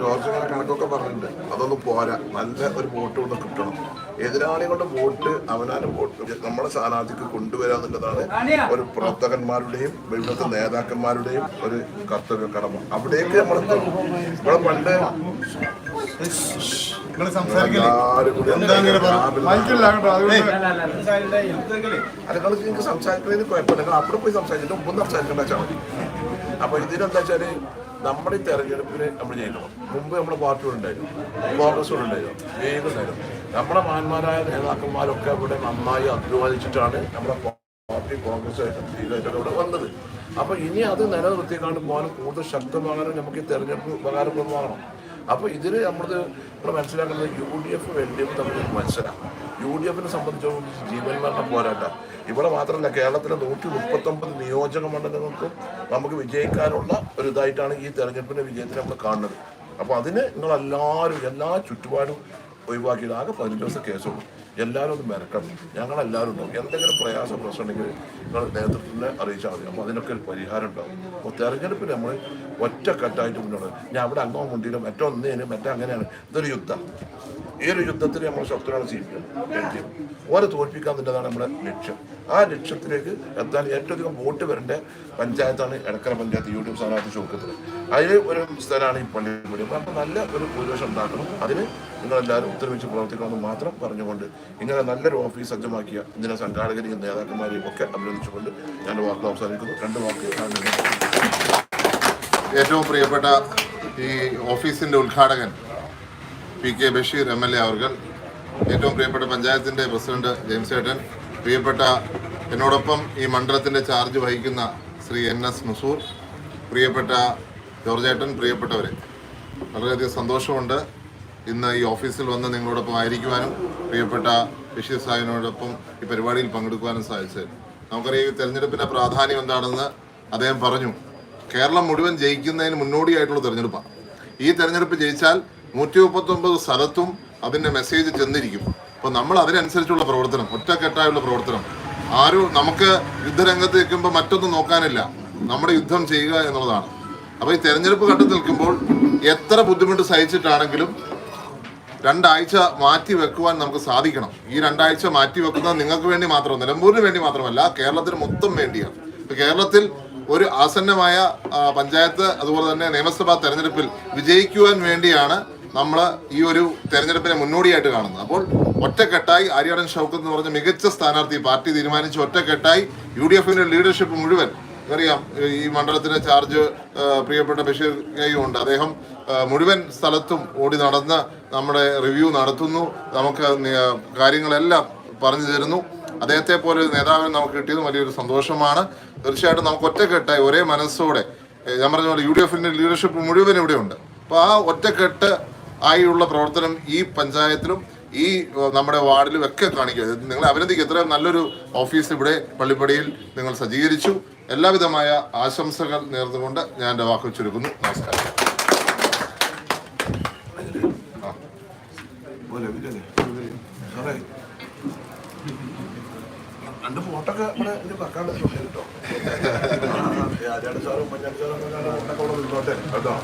ജോർജിങ്ങനെ കണക്കൊക്കെ പറഞ്ഞിട്ടുണ്ട്. അതൊന്നും പോരാ. നല്ല ഒരു വോട്ട് കൊണ്ട് കിട്ടണം. എതിരാളികളുടെ വോട്ട് അവനാന്റെ വോട്ട് നമ്മുടെ സ്ഥാനാർത്ഥിക്ക് കൊണ്ടുവരാന്നുള്ളതാണ് ഒരു പ്രവർത്തകന്മാരുടെയും വിവിധ നേതാക്കന്മാരുടെയും ഒരു കർത്തവ്യ കടമ. അവിടേക്ക് നമ്മൾ. ഇവിടെ പണ്ട് സംസാരിക്കുന്നതിന് കുഴപ്പമില്ല. അവിടെ പോയി സംസാരിച്ചിട്ട് മുമ്പ് സംസാരിക്കേണ്ട വെച്ചാൽ മതി അപ്പൊ ഇതിനെന്താ വെച്ചാൽ നമ്മുടെ ഈ തെരഞ്ഞെടുപ്പിൽ നമ്മൾ ജയിക്കണം. മുമ്പ് നമ്മുടെ പാർട്ടികളുണ്ടായിരുന്നു ഏത് ഉണ്ടായിരുന്നു. നമ്മുടെ മാന്മാരായ നേതാക്കന്മാരൊക്കെ ഇവിടെ നന്നായി അധ്വാനിച്ചിട്ടാണ് നമ്മുടെ പാർട്ടി കോൺഗ്രസ് ലീഗായിട്ടൊക്കെ ഇവിടെ വന്നത്. അപ്പൊ ഇനി അത് നിലനിർത്തിക്കാണ്ട് പോകാനും കൂടുതൽ ശക്തമാകാനും നമുക്ക് ഈ തെരഞ്ഞെടുപ്പ് ഉപകാരപ്രദമാകണം. അപ്പൊ ഇതിൽ നമ്മളത് നമ്മൾ മനസ്സിലാക്കുന്നത് U D F L D F തമ്മിൽ മത്സരം. യു ഡി എഫിനെ സംബന്ധിച്ചോളം ജീവൻ മരണ പോരാട്ടം. ഇവിടെ മാത്രമല്ല കേരളത്തിലെ നൂറ്റി മുപ്പത്തൊമ്പത് നിയോജക മണ്ഡലങ്ങൾക്കും നമുക്ക് വിജയിക്കാനുള്ള ഒരു ഇതായിട്ടാണ് ഈ തെരഞ്ഞെടുപ്പിന്റെ വിജയത്തിന് നമ്മൾ കാണുന്നത്. അപ്പോൾ അതിന് നിങ്ങളെല്ലാവരും എല്ലാ ചുറ്റുപാടും ഒഴിവാക്കിയത് ആകെ പതിനഞ്ച് ദിവസം കേസുള്ളൂ. എല്ലാവരും ഒന്ന് മെനക്കണം ഞങ്ങളെല്ലാവരും ഉണ്ടാവും. എന്തെങ്കിലും പ്രയാസം പ്രശ്നം ഉണ്ടെങ്കിൽ നിങ്ങൾ നേതൃത്വത്തിനെ അറിയിച്ചാൽ മതി. അപ്പോൾ അതിനൊക്കെ ഒരു പരിഹാരം ഉണ്ടാവും. അപ്പോൾ തെരഞ്ഞെടുപ്പിൽ നമ്മൾ ഒറ്റക്കെട്ടായിട്ട് മുന്നോട്ട് ഞാൻ അവിടെ അങ്ങോ മുണ്ടിയിലും മറ്റോ ഒന്നേനും മറ്റോ അങ്ങനെയാണ്. ഇതൊരു യുദ്ധം. ഈ ഒരു യുദ്ധത്തിൽ നമ്മൾ ശത്രുവാണ് സി പി എം ഓരെ നമ്മുടെ ലക്ഷ്യം. ആ ലക്ഷ്യത്തിലേക്ക് എത്താൻ ഏറ്റവും അധികം വോട്ട് വരേണ്ട പഞ്ചായത്താണ് Edakkara panchayat U D F സ്ഥാനാർത്ഥി ചോദിക്കുന്നത് അതിൽ ഒരു സ്ഥലമാണ് ഈ പള്ളി അപ്പം നല്ല ഒരു ഭൂരിപക്ഷം ഉണ്ടാക്കണം. അതിന് നിങ്ങളെല്ലാവരും ഉത്തരവിച്ച് പ്രവർത്തിക്കണമെന്ന് മാത്രം പറഞ്ഞുകൊണ്ട് ഇങ്ങനെ നല്ലൊരു ഓഫീസ് സജ്ജമാക്കിയ ഇതിനെ സംഘാടകരെയും നേതാക്കന്മാരെയും ഒക്കെ അഭിനന്ദിച്ചുകൊണ്ട് ഞാൻ വാക്കുകൾ അവസാനിക്കുന്നു. രണ്ട് വാക്കുകൾ. ഏറ്റവും പ്രിയപ്പെട്ട ഈ ഓഫീസിന്റെ ഉദ്ഘാടകൻ P K Basheer M L A അവർ ഏറ്റവും പ്രിയപ്പെട്ട പഞ്ചായത്തിന്റെ പ്രസിഡന്റ് ജെയിംസ് ഏട്ടൻ പ്രിയപ്പെട്ട എന്നോടൊപ്പം ഈ മണ്ഡലത്തിന്റെ ചാർജ് വഹിക്കുന്ന ശ്രീ എൻ എസ് മുസൂർ പ്രിയപ്പെട്ട ജോർജേട്ടൻ പ്രിയപ്പെട്ടവരെ. വളരെയധികം സന്തോഷമുണ്ട്. ഇന്ന് ഈ ഓഫീസിൽ വന്ന് നിങ്ങളോടൊപ്പം ആയിരിക്കുവാനും പ്രിയപ്പെട്ട ബഷീർ സാഹിബിനോടൊപ്പം ഈ പരിപാടിയിൽ പങ്കെടുക്കുവാനും സാധിച്ചത്. നമുക്കറിയാം ഈ തെരഞ്ഞെടുപ്പിന്റെ പ്രാധാന്യം എന്താണെന്ന് അദ്ദേഹം പറഞ്ഞു. കേരളം മുഴുവൻ ജയിക്കുന്നതിന് മുന്നോടിയായിട്ടുള്ള തെരഞ്ഞെടുപ്പാണ്. ഈ തെരഞ്ഞെടുപ്പ് ജയിച്ചാൽ നൂറ്റി മുപ്പത്തൊമ്പത് സ്ഥലത്തും അതിന്റെ മെസ്സേജ് ചെന്നിരിക്കും. അപ്പോൾ നമ്മൾ അതിനനുസരിച്ചുള്ള പ്രവർത്തനം ഒറ്റക്കെട്ടായുള്ള പ്രവർത്തനം. ആരും നമുക്ക് യുദ്ധരംഗത്ത് നിൽക്കുമ്പോൾ മറ്റൊന്നും നോക്കാനില്ല. നമ്മുടെ യുദ്ധം ചെയ്യുക എന്നുള്ളതാണ്. അപ്പോൾ ഈ തെരഞ്ഞെടുപ്പ് ഘട്ടത്തിൽ നിൽക്കുമ്പോൾ എത്ര ബുദ്ധിമുട്ട് സഹിച്ചിട്ടാണെങ്കിലും രണ്ടാഴ്ച മാറ്റി വെക്കുവാൻ നമുക്ക് സാധിക്കണം. ഈ രണ്ടാഴ്ച മാറ്റി വെക്കുന്നത് നിങ്ങൾക്ക് വേണ്ടി മാത്രം നിലമ്പൂരിന് വേണ്ടി മാത്രമല്ല കേരളത്തിന് മൊത്തം വേണ്ടിയാണ്. ഇപ്പൊ കേരളത്തിൽ ഒരു ആസന്നമായ പഞ്ചായത്ത് അതുപോലെ തന്നെ നിയമസഭാ തെരഞ്ഞെടുപ്പിൽ വിജയിക്കുവാൻ വേണ്ടിയാണ് നമ്മൾ ഈ ഒരു തെരഞ്ഞെടുപ്പിനെ മുന്നോടിയായിട്ട് കാണുന്നത്. അപ്പോൾ ഒറ്റക്കെട്ടായി ആര്യാടൻ ഷൗക്കത്ത് എന്ന് പറഞ്ഞ മികച്ച സ്ഥാനാർത്ഥി പാർട്ടി തീരുമാനിച്ച് ഒറ്റക്കെട്ടായി യു ഡി എഫിന്റെ ലീഡർഷിപ്പ് മുഴുവൻ അറിയാം ഈ മണ്ഡലത്തിന്റെ ചാർജ് പ്രിയപ്പെട്ട ബഷീർ ഉണ്ട്. അദ്ദേഹം മുഴുവൻ സ്ഥലത്തും ഓടി നടന്ന് നമ്മുടെ റിവ്യൂ നടത്തുന്നു. നമുക്ക് കാര്യങ്ങളെല്ലാം പറഞ്ഞു തരുന്നു. അദ്ദേഹത്തെ പോലെ ഒരു നേതാവിനെ നമുക്ക് കിട്ടിയത് വലിയൊരു സന്തോഷമാണ്. തീർച്ചയായിട്ടും നമുക്ക് ഒറ്റക്കെട്ടായി ഒരേ മനസ്സോടെ ഞാൻ പറഞ്ഞ പോലെ യു ഡി എഫിന്റെ ലീഡർഷിപ്പ് മുഴുവൻ ഇവിടെയുണ്ട് അപ്പോൾ ആ ഒറ്റക്കെട്ട് ആയുള്ള പ്രവർത്തനം ഈ പഞ്ചായത്തിലും ഈ നമ്മുടെ വാർഡിലും ഒക്കെ കാണിക്കുക. നിങ്ങൾ അഭിനന്ദിക്കുക. ഇത്രയും നല്ലൊരു ഓഫീസ് ഇവിടെ പള്ളിപ്പടിയിൽ നിങ്ങൾ സജ്ജീകരിച്ചു. എല്ലാവിധമായ ആശംസകൾ നേർന്നുകൊണ്ട് ഞാൻ എന്റെ വാക്ക് ചുരുക്കുന്നു. നമസ്കാരം. പോലെ വിജയനെ. സാറേ, രണ്ട് ഫോട്ടോക്കെ ഇവിടെ എന്റെ വെക്കാണ്ട് കേട്ടോ. ആര്യാട് സാറും മഞ്ഞാട് സാറും ഫോട്ടോക്കെ ഇവിടെ നിന്നോട്ടെ. കേട്ടോ.